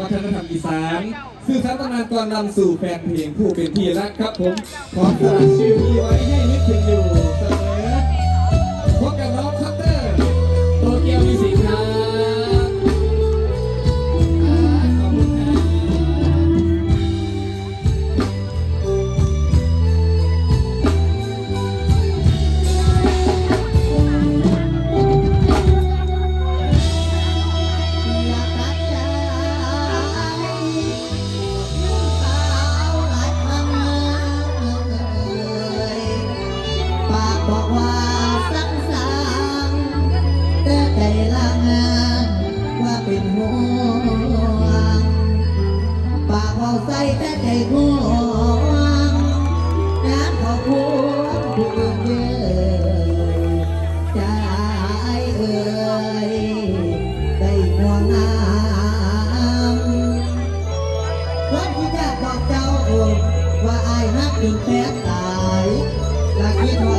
วัฒนธรรมอีสานสื่อสารตำนานก่อนนำสู่แฟนเพลงผู้เป็นที่รักครับผม ขอฝากชื่อไว้ให้นึกถึงอยู่ บอกว่าสังสารแต่ใจละงานว่าเป็นห่วงปากบอกใส่แต่ใจห่วงงานขอบคุณผู้อื่นเยอะใจเอ่ยได้ห่วงน้ำวันที่จะบอกเจ้าว่าอายฮักจนแทบตายและคิดว่า